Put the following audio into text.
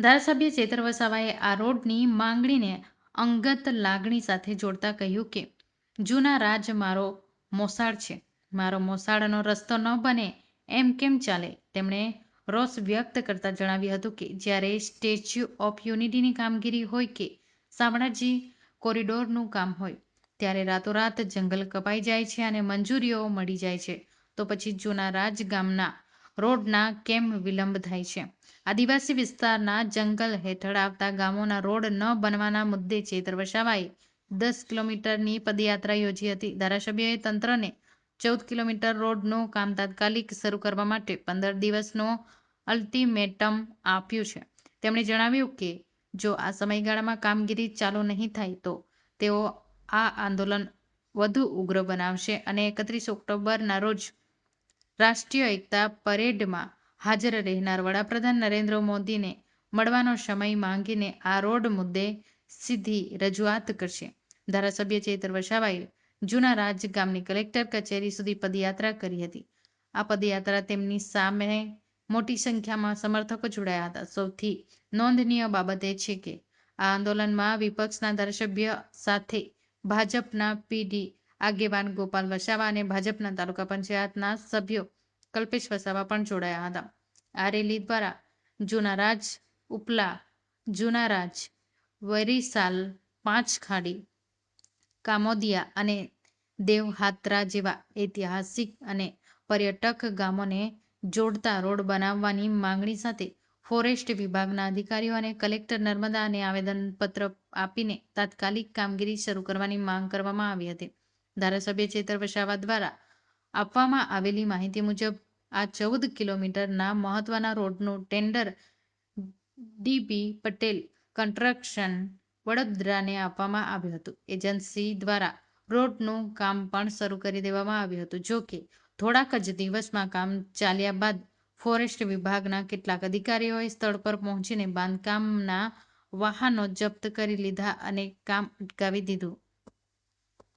ધારાસભ્ય ચેતર વસાવાએ આ રોડની માંગણીને અંગત લાગણી સાથે જોડતા કહ્યું કે, જૂના રાજ મારો મોસાળ છે. મારો મોસાળનો રસ્તો ન બને એમ કેમ ચાલે? તેમણે રોષ વ્યક્ત કરતા જણાવ્યું હતું કે, જ્યારે સ્ટેચ્યુ ઓફ યુનિટીની કામગીરી હોય કે શામળાજી કોરિડોરનું કામ હોય, ત્યારે રાતોરાત જંગલ કપાઈ જાય છે અને મંજૂરીઓ મળી જાય છે. તો પછી જૂના રાજ ગામના રોડના કેમ વિલંબ થાય છે? આદિવાસી વિસ્તારના જંગલ હેઠળ આવતા ગામોના રોડ ન બનવાના મુદ્દે ચેતર વસાવાએ દસ કિલોમીટરની પદયાત્રા યોજી હતી. ધારાસભ્યએ તંત્રને ચૌદ કિલોમીટર રોડનું કામ તાત્કાલિક શરૂ કરવા માટે પંદર દિવસનો અલ્ટિમેટમ આપ્યું છે. તેમણે જણાવ્યું કે, જો આ સમયગાળામાં કામગીરી ચાલુ નહીં થાય, તો તેઓ આ આંદોલન વધુ ઉગ્ર બનાવશે અને એકત્રીસ ઓક્ટોબરના રોજ રાષ્ટ્રીય એકતા પરેડમાં હાજર રહેનાર વડાપ્રધાન નરેન્દ્ર મોદીને મળવાનો સમય માંગીને આ રોડ મુદ્દે સીધી રજૂઆત કરશે. ધારાસભ્ય ચેતર વસાવાએ જૂના રાજ ગામની કલેક્ટર કચેરી સુધી પદયાત્રા કરી હતી. આ પદયાત્રા તેમની સામે મોટી સંખ્યામાં સમર્થકો જોડાયા હતા. સૌથી નોંધનીય બાબત એ છે કે આ આંદોલનમાં વિપક્ષના ધારાસભ્ય સાથે ભાજપના પીડી આગેવાન ગોપાલ વસાવા અને ભાજપના તાલુકા પંચાયતના સભ્યો કલ્પેશ વસાવા પણ જોડાયા હતા. આ રેલી દ્વારા જુનારાજ ઉપલા જુનારાજ વરીસાલ પાંચ ખાડી, કામોદિયા અને દેવહાત્રા જેવા ઐતિહાસિક અને પર્યટક ગામોને જોડતા રોડ બનાવવાની માંગણી સાથે ફોરેસ્ટ વિભાગના અધિકારીઓ અને કલેક્ટર નર્મદાને આવેદનપત્ર આપીને તાત્કાલિક કામગીરી શરૂ કરવાની માંગ કરવામાં આવી હતી. ધારાસભ્ય ચેતર વસાવા દ્વારા આપવામાં આવેલી માહિતી મુજબ, આ ચૌદ કિલોમીટરના મહત્વના રોડનું tender D B Patel construction વડોદરાને આપવામાં આવ્યું હતું. એજન્સી દ્વારા રોડનું કામ પણ શરૂ કરી દેવામાં આવ્યું હતું. જો કે, થોડાક જ દિવસમાં કામ ચાલ્યા બાદ ફોરેસ્ટ વિભાગના કેટલાક અધિકારીઓએ સ્થળ પર પહોંચીને બાંધકામના વાહનો જપ્ત કરી લીધા અને કામ અટકાવી દીધું.